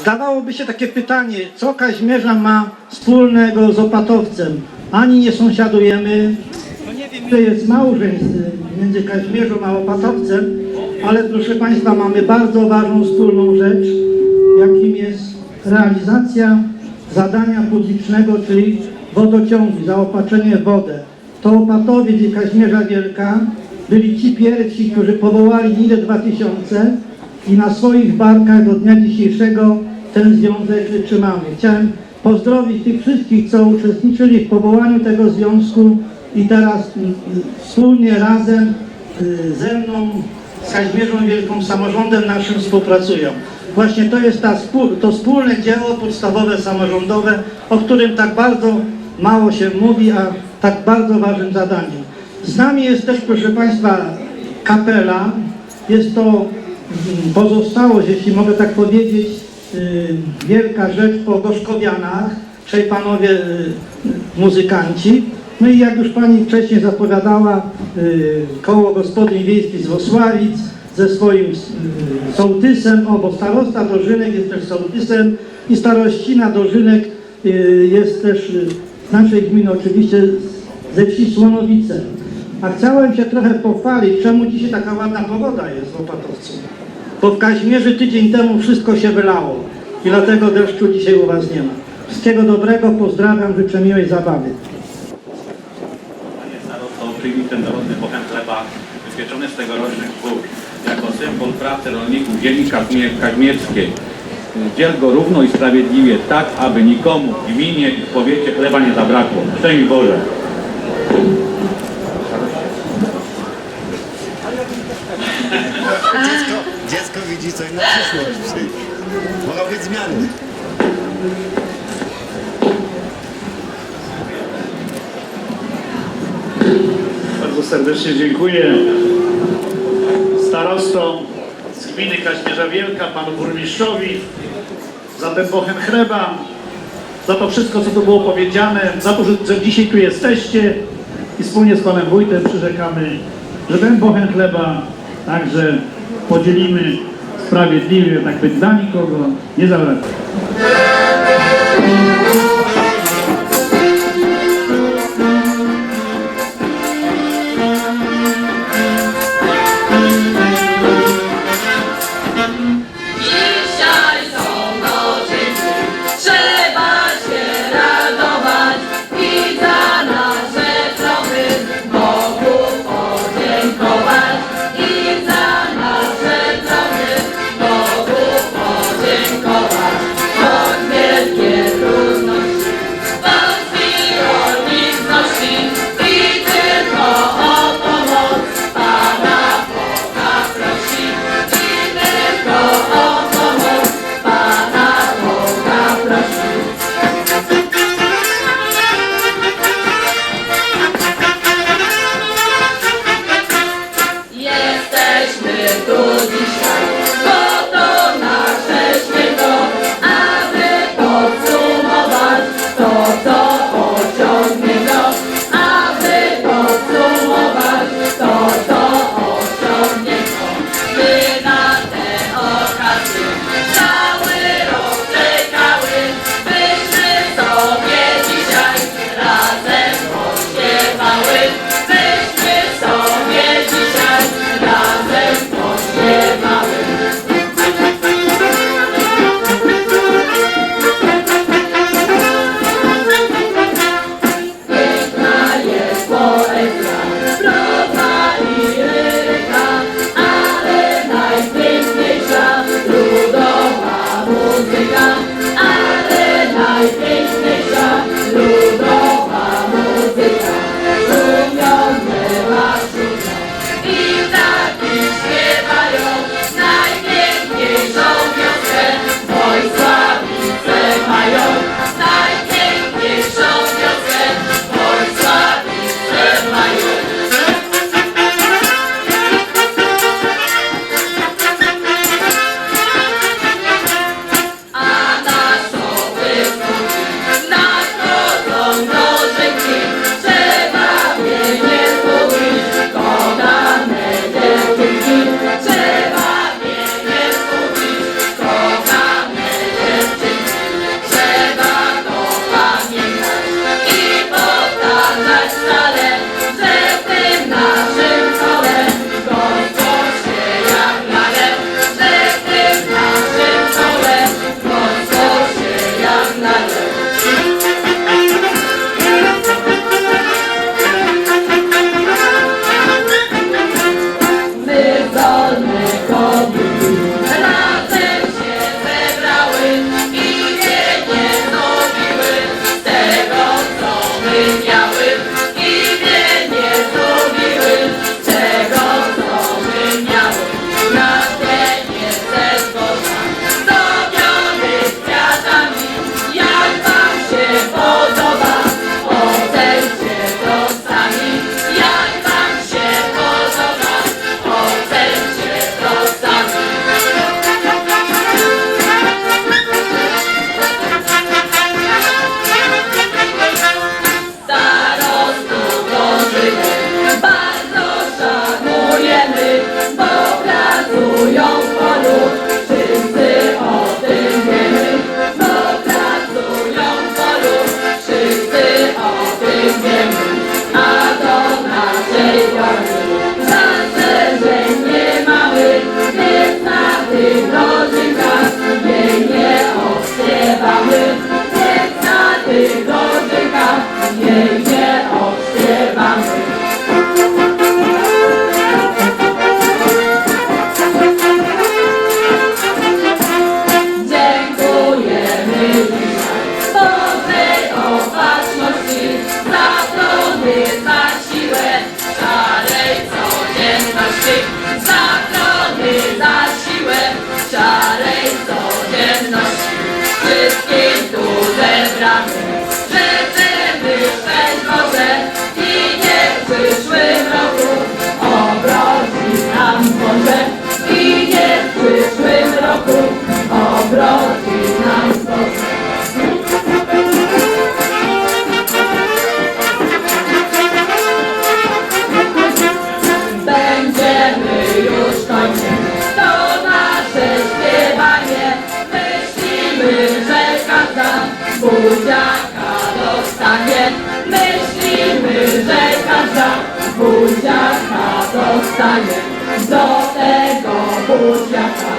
Zdawałoby się takie pytanie, co Kaźmierza ma wspólnego z Opatowcem? Ani nie sąsiadujemy, to jest małżeństw między Kaźmierzą a Opatowcem, ale proszę Państwa, mamy bardzo ważną wspólną rzecz, jakim jest realizacja zadania publicznego, czyli wodociągi, zaopatrzenie w wodę. To Opatowiec i Kaźmierza Wielka byli ci pierwsi, którzy powołali NIDE 2000 i na swoich barkach do dnia dzisiejszego ten związek trzymamy. Chciałem pozdrowić tych wszystkich, co uczestniczyli w powołaniu tego związku i teraz mm, wspólnie razem y, ze mną, z Kaźmierzą Wielką, samorządem naszym współpracują. Właśnie to jest ta, to wspólne dzieło podstawowe samorządowe, o którym tak bardzo mało się mówi, a tak bardzo ważnym zadaniem. Z nami jest też, proszę Państwa, kapela. Jest to pozostałość, jeśli mogę tak powiedzieć, y, wielka rzecz po Gorzkowianach, trzej panowie y, muzykanci. No i jak już Pani wcześniej zapowiadała, y, koło gospodyń wiejskich z Wosławic ze swoim sołtysem, o, bo starosta Dożynek jest też sołtysem i starościna Dożynek jest też z naszej gminy oczywiście ze wsi Słonowice. A chciałem się trochę pochwalić, czemu dzisiaj taka ładna pogoda jest w Opatowcu. Bo w Kaźmierzy tydzień temu wszystko się wylało i dlatego deszczu dzisiaj u Was nie ma. Wszystkiego dobrego, pozdrawiam, życzę miłej zabawy. Panie starosto, przyjmij ten narodny bochen chleba wypieczony z tegorocznych pól jako symbol pracy rolników ziemi kaźmierskiej. Dziel go równo i sprawiedliwie, tak aby nikomu w gminie i w powiecie chleba nie zabrakło. Szczęść Boże! Widzi coś na przyszłość. Mogą być zmiany. Bardzo serdecznie dziękuję starostom z gminy Kaźmierza Wielka, panu burmistrzowi za ten bochen chleba, za to wszystko, co tu było powiedziane, za to, że, dzisiaj tu jesteście i wspólnie z panem wójtem przyrzekamy, że ten bochen chleba także podzielimy sprawiedliwie, tak by dla nikogo nie zabrakło. Yeah.